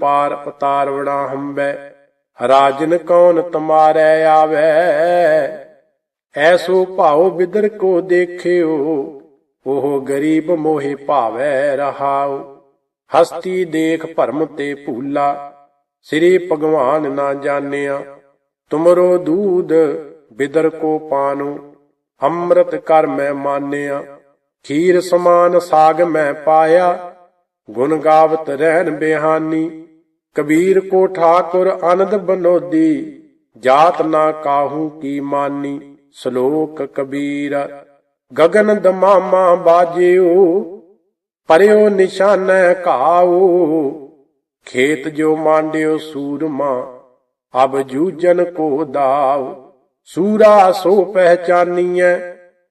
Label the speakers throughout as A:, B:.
A: ਪਾਰ ਪਤਾਰ ਹੰਬੈ, ਰਾਜਨ ਕੌਣ ਤੁਮਾਰੈ ਆਵੈ? ਐਸੋ ਭਾਉ ਬਿਦਰ ਕੋ ਦੇਖਿਓ, ਉਹ ਗਰੀਬ ਮੋਹਿ ਭਾਵੈ ਰਹਾਉ। ਹਸਤੀ ਦੇਖ ਭਰਮ ਤੇ ਭੂਲਾ, ਸ੍ਰੀ ਭਗਵਾਨ ਨਾ ਜਾਣਿਆ। ਤੁਮਰੋ ਦੂਧ ਬਿਦਰ ਕੋ ਪਾਨੋ ਅੰਮ੍ਰਿਤ ਕਰ ਮੈਂ ਮਾਨਿਆ ਖੀਰ ਸਮਾਨ ਸਾਗ ਮੈਂ ਪਾਇਆ, ਗੁਣ ਗਾਵਤ ਰਹਿਣ ਬਿਹਾਨੀ। ਕਬੀਰ ਕੋ ਠਾਕੁਰ ਆਨੰਦ ਬਨੋਦੀ, ਜਾਤ ਨਾ ਕਾਹੂ ਕੀ ਮਾਨੀ, ਸ਼ਲੋਕ ਕਬੀਰ, ਗਗਨ ਦਮਾਮਾ ਬਾਜਿਓ, ਪਰਿਓ ਨਿਸ਼ਾਨ ਘਾਉ, ਖੇਤ ਜੋ ਮਾਂਡਿਓ ਸੂਰਮਾ, ਅਬ ਜੂਜਨ ਕੋ ਦਾਉ, ਸੂਰਾ ਸੋ ਪਹਿਚਾਨੀਐ,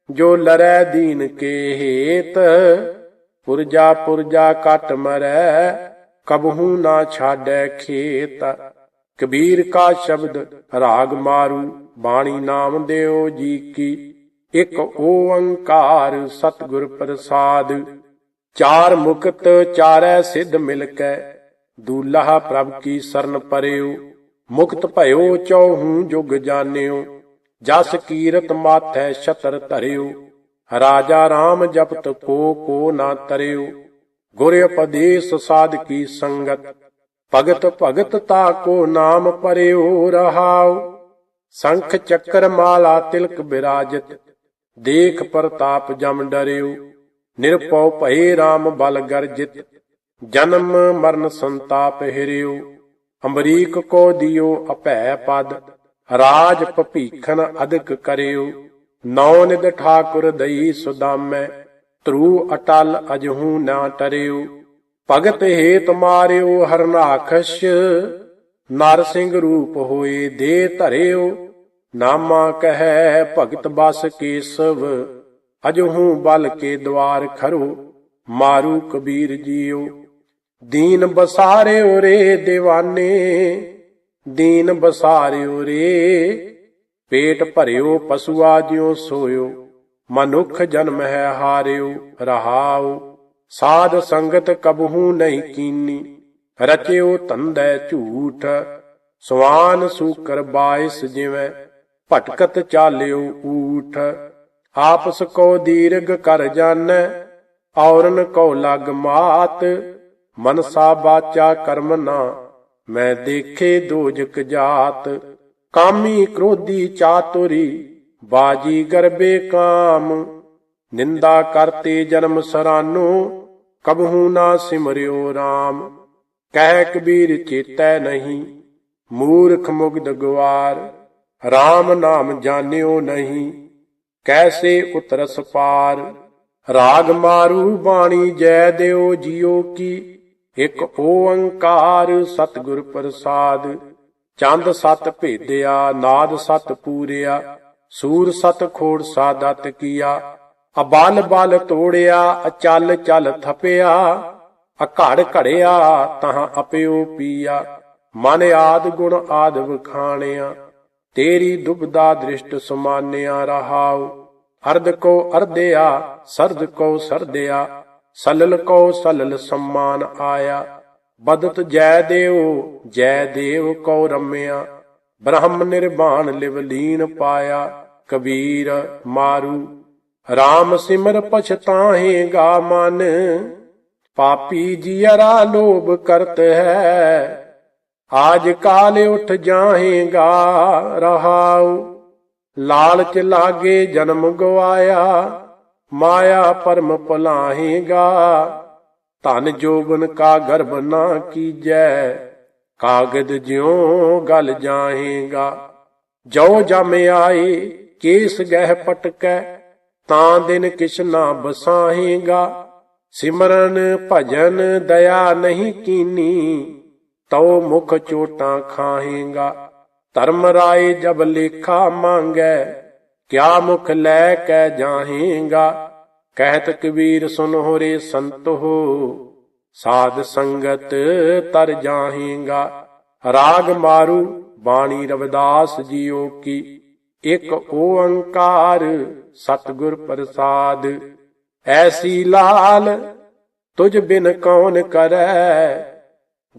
A: ਜੋ ਲਰੈ ਦੀਨ ਕੇ ਹੇਤ, ਪੁਰਜਾ ਪੁਰਜਾ ਕਟ ਮਰੈ ਕਬਹੂ ਨਾ ਛਾੜੈ ਖੇਤ? ਕਬੀਰ ਕਾ ਸ਼ਬਦ ਰਾਗ ਮਾਰੂ, ਬਾਣੀ ਨਾਮ ਦਿਓ ਜੀ ਕੀ? ਇਕ ਓੰਕਾਰ ਸਤਿਗੁਰ ਪ੍ਰਸਾਦ, ਚਾਰ ਮੁਕਤ ਚਾਰੈ ਸਿੱਧ ਮਿਲ ਕੈ ਦੂਲਹਾ ਪ੍ਰਭ ਕੀ ਸਰਨ ਪਰਿਓ, ਮੁਕਤ ਭਇਓ ਚੌਹੂ ਜੁਗ ਜਾਣਿਓ, ਜਸ ਕੀਰਤ ਮਾਥੈ ਛਤਰ ਧਰਿਓ, ਰਾਜਾ RAM ਜਪਤ ਕੋ ਕੋ ਨਾ ਤਰਿਓ। ਗੁਰ ਉਪਦੇਸ਼ ਸਾਧ ਕੀ ਸੰਗਤ, ਭਗਤ ਭਗਤ ਤਾ ਕੋ ਨਾਮ ਪਰਿਓ ਰਹਾਉ। ਸੰਖ ਚੱਕਰ ਮਾਲਾ ਤਿਲਕ ਬਿਰਾਜਤ, ਦੇਖ ਪ੍ਰਤਾਪ ਜਮ ਡਰਿਓ। ਨਿਰਪਉ ਭਏ RAM ਬਲ ਗਰਜਿਤ, ਜਨਮ ਮਰਨ ਸੰਤਾਪ ਹਿਰਿਓ। ਅਮਰੀਕ ਕੋ ਦਿਓ ਅਭੈ ਪਦ, ਰਾਜ ਭਪੀਖਨ ਅਦਕ ਕਰਿਓ। ਨੌ ਨਿਦ ਠਾਕੁਰ ਦਈ ਸੁਦਾਮੈ ਤਰੂ ਅਟਲ ਅਜਹੂ ਨਾ ਟਰਿਓ ਭਗਤ ਹੇਤ ਮਾਰਿਓ ਹਰਨਾਖਸ਼ ਨਰ ਸਿੰਘ ਰੂਪ ਹੋਏ ਦੇ ਧਰਿਓ ਨਾਮਾ ਕਹੈ ਭਗਤ ਬਸ ਕੇਸਵ, ਅਜਹੂ ਬਲ ਕੇ ਦਵਾਰ ਖਰੋ, ਮਾਰੂ ਕਬੀਰ ਜੀਓ ਦੀਨ ਬਸਾਰਿਓ ਰੇ دیਵਾਨੇ ਦੀਨ ਬਸਾਰਿਓ ਰੇ, ਪੇਟ ਭਰਿਓ ਪਸ਼ੂਆ ਜਿਉ ਸੋਇਓ। ਮਨੁੱਖ ਜਨਮ ਹੈ ਹਾਰਿਓ ਰਹਾਉ ਸਾਧ ਸੰਗਤ ਕਬਹੂ ਨਹੀਂ ਕੀਨੀ, ਰਚਿਓ ਤੰਦੈ ਝੂਠ। ਸਵਾਨ ਸੂਕਰ ਬਾਇਸ ਜਿਵੇਂ, ਭਟਕਤ ਚਾਲਿਓ ਊਠ। ਆਪਸ ਕੋ ਦੀਰਗ ਕਰ ਜਾਣੈ, ਔਰਨ ਕੋ ਲਗ ਮਾਤ। ਮਨਸਾ ਬਾਚਾ ਕਰਮ ਨਾ, ਮੈਂ ਦੇਖੇ ਦੋਜਕ ਜਾਤ। ਕਾਮੀ ਕ੍ਰੋਧੀ ਚਾਤੁਰੀ ਬਾਜੀ ਗਰਬੇ ਕਾਮ, ਨਿੰਦਾ ਕਰਤੇ ਜਨਮ ਸਰਾਨੋ, ਕਬਹੂ ਨਾ ਸਿਮਰਿਓ RAM ਕਹਿ ਕਬੀਰ ਚੇਤੈ ਨਹੀਂ, ਮੂਰਖ ਮੁਗਦ ਗਵਾਰ RAM ਨਾਮ ਜਾਣਿਓ ਨਹੀਂ। ਕੈਸੇ ਉਤਰਸ ਪਾਰ, ਰਾਗ ਮਾਰੂ ਬਾਣੀ ਜੈ ਦਿਓ ਜਿਉ ਕੀ। ਇਕ ਓੰਕਾਰ ਸਤਿਗੁਰ ਪ੍ਰਸਾਦ, ਚੰਦ ਸਤ ਭੇਦਿਆ, ਨਾਦ ਸਤ ਪੂਰਿਆ। ਸੂਰ ਸਤ ਖੋੜ ਸਾਦਤ ਕੀਆ, ਅਬਲ ਬਲ ਤੋੜਿਆ, ਅਚਲ ਚਲ ਥਪਿਆ, ਅਘੜ ਘੜਿਆ ਤਹਾਂ ਅਪਿਓ ਪੀਆ, ਮਨ ਆਦ ਗੁਣ ਆਦ ਵਖਾਣਿਆ, ਤੇਰੀ ਦੁਬਦਾ ਦ੍ਰਿਸ਼ਟ ਸਮਾਨਿਆ ਰਹਾਉ, ਅਰਧ ਕੋ ਅਰਧਿਆ ਸਰਦ ਕੋ ਸਰਦਿਆ ਸਲਲ ਕੋ ਸਲਲ ਸਮਾਨ ਆਇਆ, ਬਦਤ ਜੈ ਦੇਵ ਜੈ ਦੇਵ ਕੋ ਰਮਿਆ। ਬ੍ਰਹਮ ਨਿਰਵਾਣ ਲਿਵ ਲੀਨ ਪਾਇਆ, ਕਬੀਰ ਮਾਰੂ। RAM ਸਿਮਰ ਪਛਤਾਹੇਗਾ ਮਨ, ਪਾਪੀ ਜੀਅਰਾ ਲੋਭ ਕਰਤ ਹੈ। ਆਜ ਕਾਲ ਉਠ ਜਾਹੇਗਾ ਰਹਾਉ, ਲਾਲਚ ਲਾਗੇ ਜਨਮ ਗਵਾਇਆ, ਮਾਇਆ ਪਰਮ ਭੁਲਾਹੇਗਾ ਧਨ ਜੋਬਨ ਕਾ ਗਰਭ ਨਾ ਕੀਜੈ ਕਾਗਦ ਜਿਉ ਗਲ ਜਾਹੇਗਾ। ਜੋ ਜਮ ਆਏ, ਕੇਸ ਗਹਿ ਪਟਕੈ, ਤਾਂ ਦਿਨ ਕਿਛ ਨਾ ਬਸਾਹੇਗਾ। ਸਿਮਰਨ ਭਜਨ ਦਇਆ ਨਹੀਂ ਕੀਨੀ, ਤਉ ਮੁਖ ਚੋਟਾਂ ਖਾਹੇਗਾ। ਧਰਮ ਰਾਏ ਜਬ ਲੇਖਾ ਮੰਗੈ, ਕਿਆ ਮੁਖ ਲੈ ਕੇ ਜਾਹੇਗਾ। ਕਹਿਤ ਕਬੀਰ ਸੁਨ ਹੋਰੇ ਸੰਤ ਹੋ ਸਾਧ ਸੰਗਤ ਤਰ ਜਾਹੇਗਾ। ਰਾਗ ਮਾਰੂ ਬਾਣੀ ਰਵਿਦਾਸ ਜੀਓ ਕੀ। ਇਕ ਓੰਕਾਰ ਸਤਿਗੁਰ ਪ੍ਰਸਾਦ। ਐਸੀ ਲਾਲ ਤੁਝ ਬਿਨ ਕੌਣ ਕਰੈ।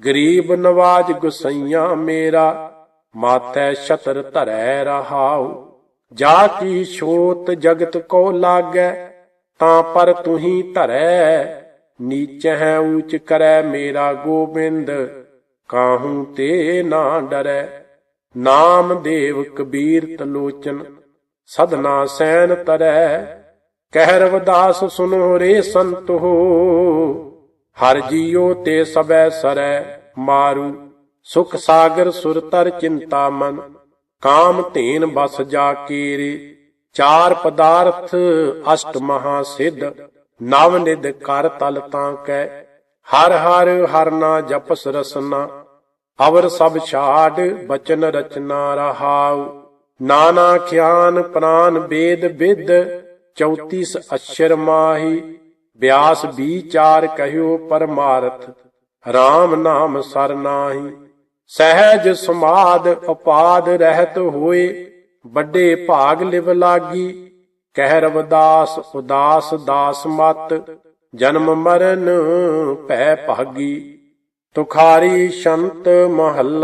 A: ਗਰੀਬ ਨਵਾਜ ਗੁਸਈਆਂ ਮੇਰਾ। ਮਾਥੈ ਛਤਰ ਧਰੈ ਰਹਾਉ। ਜਾ ਕੀ ਛੋਤ ਜਗਤ ਕੋ ਲਾਗੈ, ਤਾਂ ਪਰ ਤੁਹੀ ਧਰੈ। ਨੀਚ ਹੈ ਊਚ ਕਰੈ ਮੇਰਾ ਗੋਬਿੰਦ, ਕਾਹੂ ਤੇ ਨਾ ਡਰੈ। ਨਾਮ ਦੇਵ ਕਬੀਰ ਤਲੋਚਨ ਸਦਨਾ ਸੈਨ ਤਰੈ। ਕਹਿ ਰਵਦਾਸ ਸੁਨੋ ਰੇ ਸੰਤੋ ਹਰ ਜੀਉ ਤੇ ਸਬੈ ਸਰੈ ਮਾਰੂ। ਸੁਖ ਸਾਗਰ ਸੁਰਤਰ ਚਿੰਤਾ ਮਨ, ਕਾਮ ਧੇਨ ਬਸ ਜਾ ਕੀਰੇ। ਚਾਰ ਪਦਾਰਥ ਅਸ਼ਟ ਮਹਾ ਸਿੱਧ ਨਵ ਨਿਧ ਕਰ ਤਲ ਤਾਂ ਕੈ, ਹਰ ਹਰ ਹਰਨਾ ਜਪਸ ਰਸਨਾ, ਅਵਰ ਸਭ ਛਾੜ ਬਚਨ ਰਚਨਾ ਰਹਾਉ। ਨਾਨਾ ਖਿਆਨ ਪ੍ਰਾਨ ਵੇਦ ਵਿਦ 34 ਅਸ਼ਰ ਮਾਹੀ, ਬਿਆਸ ਵਿਚਾਰ ਕਹਿਓ ਪਰਮਾਰਥ RAM ਨਾਮ ਸਰਨਾਹੀ ਸਹਿਜ ਸਮਾਦ ਅਪਾਦ ਰਹਿਤ ਹੋਏ, ਵੱਡੇ ਭਾਗ ਲਿਵ ਲਾਗੀ ਕਹਿ ਰਵਦਾਸ ਉਦਾਸ ਦਾਸ ਮਤ ਜਨਮ ਮਰਨ ਭੈ ਭਾਗੀ ਤੁਖਾਰੀ ਸ਼ੰਤ ਮਹੱਲਾ